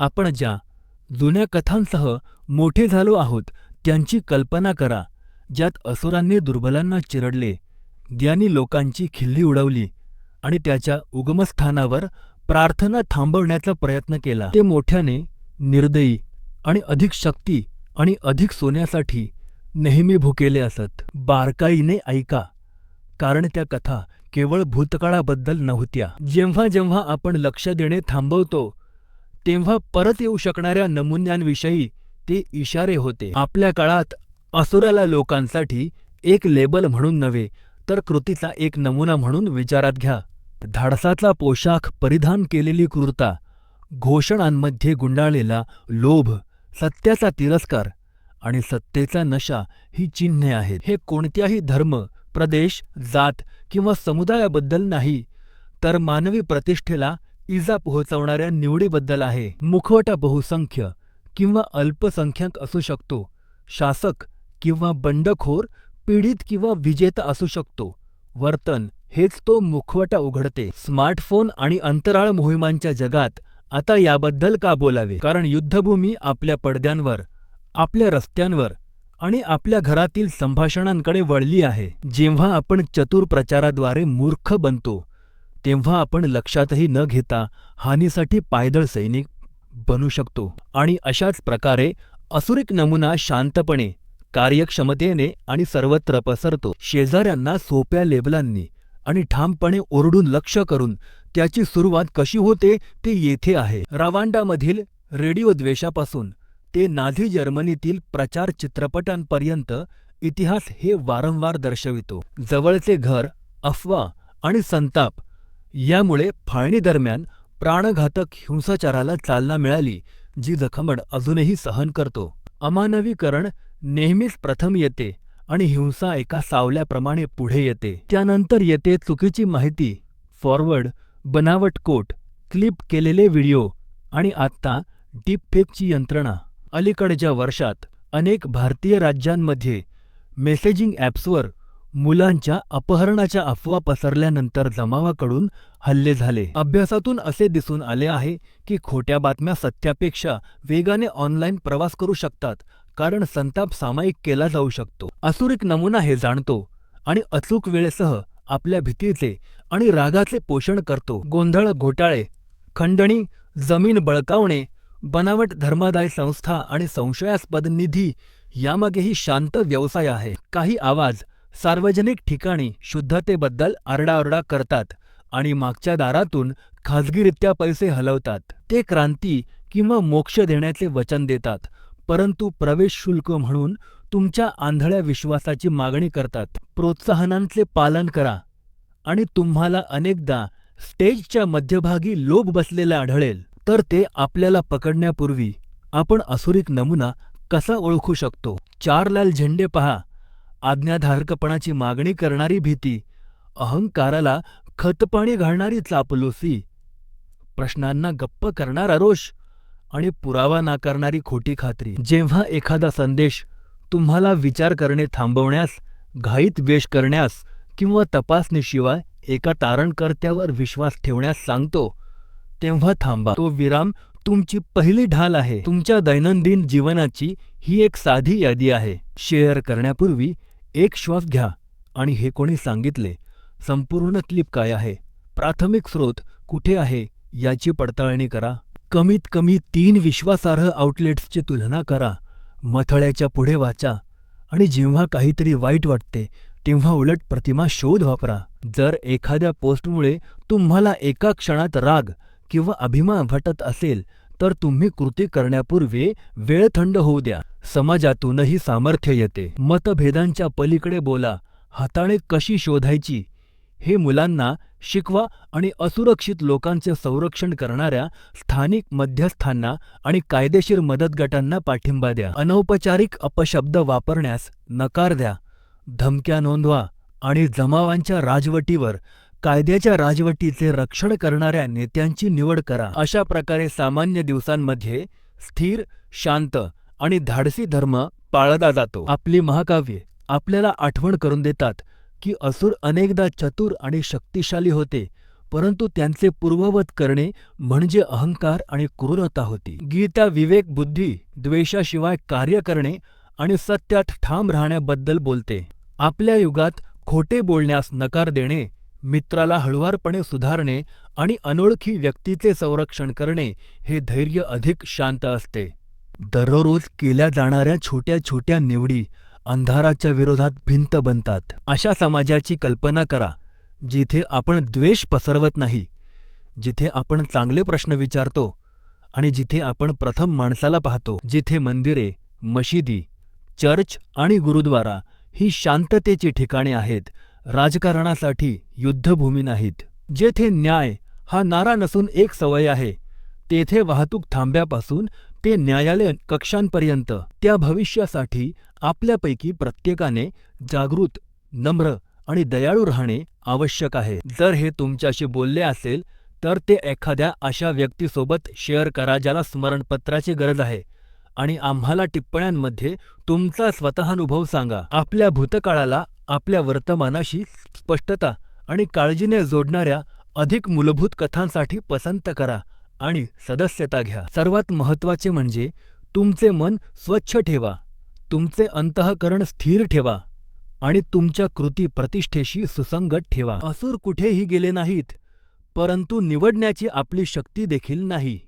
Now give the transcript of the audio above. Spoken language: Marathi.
आपण ज्या जुन्या कथांसह मोठे झालो आहोत त्यांची कल्पना करा ज्यात असुरांनी दुर्बलांना चिरडले ज्यांनी लोकांची खिल्ली उडवली आणि त्याच्या उगमस्थानावर प्रार्थना थांबवण्याचा प्रयत्न केला. ते मोठ्याने निर्दयी आणि अधिक शक्ती आणि अधिक सोन्यासाठी नेहमी भुकेले असत. बारकाईने ऐका कारण त्या कथा केवळ भूतकाळाबद्दल नव्हत्या. जेव्हा जेव्हा आपण लक्ष देणे थांबवतो तेव्हा परत येऊ शकणाऱ्या नमुन्यांविषयी ते इशारे होते. आपल्या काळात असुराला लोकांसाठी एक लेबल म्हणून नव्हे तर कृतीचा एक नमुना म्हणून विचारात घ्या. धाडसाचा पोशाख परिधान केलेली क्रूरता घोषणांमध्ये गुंडाळलेला लोभ सत्याचा तिरस्कार आणि सत्तेचा नशा ही चिन्हे आहेत. हे कोणत्याही धर्म प्रदेश जात किंवा समुदायाबद्दल नाही तर मानवी प्रतिष्ठेला इजा पोहोचवणाऱ्या निवडीबद्दल आहे. मुखवटा बहुसंख्य किंवा अल्पसंख्याक असू शकतो. शासक किंवा बंडखोर पीडित किंवा विजेता असू शकतो. वर्तन हेच तो मुखवटा उघडते. स्मार्टफोन आणि अंतराळ मोहिमांच्या जगात आता याबद्दल का बोलावे? कारण युद्धभूमी आपल्या पडद्यांवर आपल्या रस्त्यांवर आणि आपल्या घरातील संभाषणांकडे वळली आहे. जेव्हा आपण चतुर प्रचाराद्वारे मूर्ख बनतो तेव्हा आपण लक्षातही न घेता हानीसाठी पायदळ सैनिक बनू शकतो. आणि अशाच प्रकारे असुरिक नमुना शांतपणे कार्यक्षमतेने आणि सर्वत्र पसरतो. शेजाऱ्यांना सोप्या लेबलांनी आणि ठामपणे ओरडून लक्ष करून त्याची सुरुवात कशी होते ते येथे आहे. रवांडामधील रेडिओ द्वेषापासून ते नाझी जर्मनीतील प्रचार चित्रपटांपर्यंत इतिहास हे वारंवार दर्शवितो. जवळचे घर अफवा आणि संताप यामुळे फाळणीदरम्यान प्राणघातक हिंसाचाराला चालना मिळाली जी जखमड अजूनही सहन करतो. अमानवीकरण नेहमीच प्रथम येते आणि हिंसा एका सावल्याप्रमाणे पुढे येते. त्यानंतर येते चुकीची माहिती फॉरवर्ड बनावट कोट क्लिप केलेले व्हिडिओ आणि आत्ता डीपफेकची यंत्रणा. अलीकडच्या वर्षात अनेक भारतीय राज्यांमध्ये मेसेजिंग ॲप्सवर मुलांच्या अपहरणाच्या अफवा पसरल्यानंतर जमावाकडून हल्ले झाले. अभ्यासातून असे दिसून आले आहे की खोट्या बातम्या सत्यापेक्षा वेगाने ऑनलाइन प्रवास करू शकतात कारण संताप सामायिक केला जाऊ शकतो. असुरिक नमुना हे जाणतो आणि अचूक वेळेसह आपल्या भीतीचे आणि रागाचे पोषण करतो. गोंधळ घोटाळे खंडणी जमीन बळकावणे बनावट धर्मादाय संस्था आणि संशयास्पद निधी यामागेही शांत व्यवसाय आहे. काही आवाज सार्वजनिक ठिकाणी शुद्धतेबद्दल आरडाओरडा करतात आणि मागच्या दारातून खाजगीरित्या पैसे हलवतात. ते क्रांती किंवा मोक्ष देण्याचे वचन देतात परंतु प्रवेश शुल्क म्हणून तुमच्या आंधळ्या विश्वासाची मागणी करतात. प्रोत्साहनांचे पालन करा आणि तुम्हाला अनेकदा स्टेजच्या मध्यभागी लोभ बसलेला आढळेल. तर ते आपल्याला पकडण्यापूर्वी आपण असुरिक नमुना कसा ओळखू शकतो? चार लाल झेंडे पहा. आज्ञाधारकपणाची मागणी करणारी भीती अहंकाराला खतपाणी घालणारी चापलुसी. प्रश्नांना गप्प करणारा रोष आणि पुरावा नाकारणारी खोटी खात्री. जेव्हा एखादा संदेश तुम्हाला विचार करणे थांबवण्यास घाईत वेश करण्यास किंवा तपासणीशिवाय एका तारणकर्त्यावर विश्वास ठेवण्यास सांगतो तेव्हा थांबा. तो विराम तुमची पहिली ढाल आहे. तुमच्या दैनंदिन जीवनाची ही एक साधी यादी आहे. शेअर करण्यापूर्वी एक श्वास घ्या आणि हे कोणी सांगितले संपूर्ण क्लिप काय आहे? प्राथमिक स्रोत कुठे आहे? याची पडताळणी करा. कमीत कमी तीन विश्वासार्ह आउटलेट्सची तुलना करा. मथळ्याच्या पुढे वाचा. आणि जेव्हा काहीतरी वाईट वाटते तेव्हा उलट प्रतिमा शोध वापरा. जर एखाद्या पोस्टमुळे तुम्हाला एका क्षणात राग किंवा अभिमान वाटत असेल तर तुम्ही कृती करण्यापूर्वी वेळ थंड होऊ द्या. समाजातूनही सामर्थ्य येते. मतभेदांच्या पलीकडे बोला. हाताळे कशी शोधायची? हे मुलांना शिकवा आणि असुरक्षित लोकांचे संरक्षण करणाऱ्या स्थानिक मध्यस्थांना आणि कायदेशीर मदत गटांना पाठिंबा द्या. अनौपचारिक अपशब्द वापरण्यास नकार द्या. धमक्या नोंदवा आणि जमावांच्या राजवटीवर कायद्याच्या राजवटीचे रक्षण करणाऱ्या नेत्यांची निवड करा अशा प्रकारे सामान्य दिवसांमध्ये स्थिर शांत आणि धाडसी धर्म पाळला जातो आपली महाकाव्ये आपल्याला आठवण करून देतात की असुर अनेकदा चतुर आणि शक्तिशाली होते परंतु त्यांचे पूर्ववत करणे म्हणजे अहंकार आणि क्रूरता होती. गीता विवेक बुद्धी द्वेषाशिवाय कार्य करणे आणि सत्यात ठाम राहण्याबद्दल बोलते. आपल्या युगात खोटे बोलण्यास नकार देणे, मित्राला हळुवारपणे सुधारणे आणि अनोळखी व्यक्तीचे संरक्षण करणे हे धैर्य अधिक शांत असते. दररोज केल्या जाणाऱ्या छोट्या छोट्या निवडी अंधाराच्या विरोधात भिंत बनतात. अशा समाजाची कल्पना करा, जिथे आपण द्वेष पसरवत नाही, जिथे आपण चांगले प्रश्न विचारतो आणि जिथे आपण प्रथम माणसाला पाहतो. जिथे मंदिरे, मशिदी, चर्च आणि गुरुद्वारा ही शांततेची ठिकाणे आहेत, राजकारणासाठी युद्धभूमी नाहीत. जेथे न्याय हा नारा नसून एक सवय आहे, तेथे वाहतूक थांब्यापासून ते न्यायालय कक्षांपर्यंत त्या भविष्यासाठी आपल्यापैकी प्रत्येकाने जागृत, नम्र आणि दयाळू राहणे आवश्यक आहे. जर हे तुमच्याशी बोलले असेल, तर ते एखाद्या अशा व्यक्तीसोबत शेअर करा ज्याला स्मरणपत्राची गरज आहे आणि आम्हाला टिप्पण्यांमध्ये तुमचा स्वतःनुभव सांगा. आपल्या भूतकाळाला आपल्या वर्तमानाशी स्पष्टता आणि काळजीने जोडणाऱ्या अधिक मूलभूत कथांसाठी पसंत करा आणि सदस्यता घ्या. सर्वात महत्त्वाचे म्हणजे तुमचे मन स्वच्छ ठेवा, तुमचे अंतःकरण स्थिर ठेवा आणि तुमच्या कृती प्रतिष्ठेशी सुसंगत ठेवा. असुर कुठेही गेले नाहीत, परंतु निवडण्याची आपली शक्ती देखील नाही.